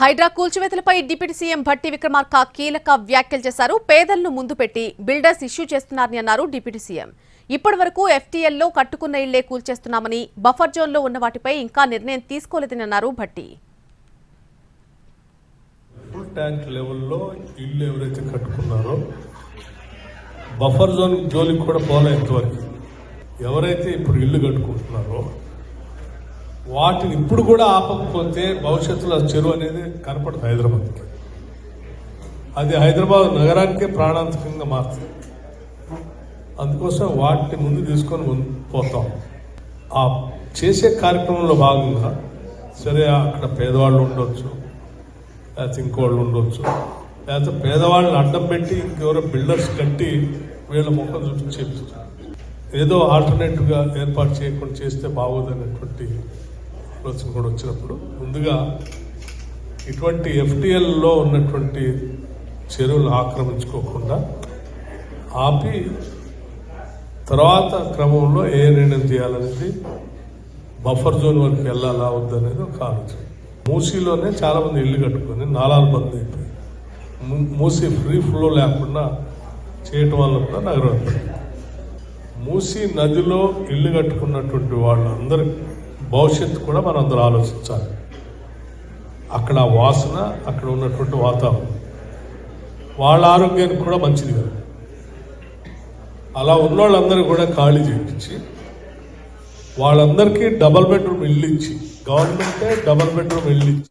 హైడ్రా కూల్చివేతలపై deputy CM Bhatti Vikramarka కీలక వ్యాఖ్యలు చేశారు. పేదలను ముందు పెట్టి బిల్డర్స్ ఇష్యూ చేస్తున్నారని అన్నారు డిప్యూటీ సీఎం. ఇప్పటి వరకు ఎఫ్టీఎల్లో కట్టుకున్న ఇళ్ళే కూల్చేస్తున్నామని బఫర్ జోన్లో ఉన్న వాటిపై ఇంకా నిర్ణయం తీసుకోలేదని అన్నారు భట్టి. ట్యాంక్ లెవెల్లో ఇల్లు ఎవరైతే కట్టుకున్నారో బఫర్ జోన్ జోలికి కూడా పోలే ఇంతవరకు. ఎవరైతే ఇప్పుడు ఇల్లు కట్టుకుంటున్నారో వాటిని ఇప్పుడు కూడా ఆపకపోతే భవిష్యత్తులో చెరువు అనేది కనపడదు హైదరాబాద్కి అది హైదరాబాద్ నగరానికే ప్రాణాంతకంగా మారుతుంది. అందుకోసం వాటిని ముందు తీసుకొని ముందు పోతాం. ఆ చేసే కార్యక్రమంలో భాగంగా సరే అక్కడ పేదవాళ్ళు ఉండొచ్చు లేకపోతే ఇంకోళ్ళు ఉండొచ్చు లేకపోతే పేదవాళ్ళని అడ్డం పెట్టి ఇంకెవరో బిల్డర్స్ కట్టి వీళ్ళ ముఖం చూపించి చెప్తున్నారు ఏదో ఆల్టర్నేటివ్గా ఏర్పాటు చేయకుండా చేస్తే బాగోదనేటువంటి ఆలోచన కూడా వచ్చినప్పుడు ముందుగా ఇటువంటి ఎఫ్టిఎల్లో ఉన్నటువంటి చెరువులు ఆక్రమించుకోకుండా ఆపి తర్వాత క్రమంలో ఏ నిర్ణయం చేయాలనేది బఫర్ జోన్ వరకు వెళ్ళాలా వద్దనేది ఒక ఆలోచన. మూసీలోనే చాలామంది ఇల్లు కట్టుకొని నాలాలు బంద్ అయిపోయి మూసీ ఫ్రీ ఫ్లో లేకుండా చేయటం వల్ల కూడా నగరం మూసీ నదిలో ఇల్లు కట్టుకున్నటువంటి వాళ్ళందరికీ భవిష్యత్తు కూడా మనం అందరూ ఆలోచించాలి. అక్కడ వాసన అక్కడ ఉన్నటువంటి వాతావరణం. వాళ్ళ ఆరోగ్యానికి కూడా మంచిది కాదు. అలా ఉన్న వాళ్ళందరూ కూడా ఖాళీ చేయించి వాళ్ళందరికీ డబల్ బెడ్రూమ్ ఇల్లు ఇచ్చి గవర్నమెంటే డబల్ బెడ్రూమ్ ఇల్లు ఇచ్చి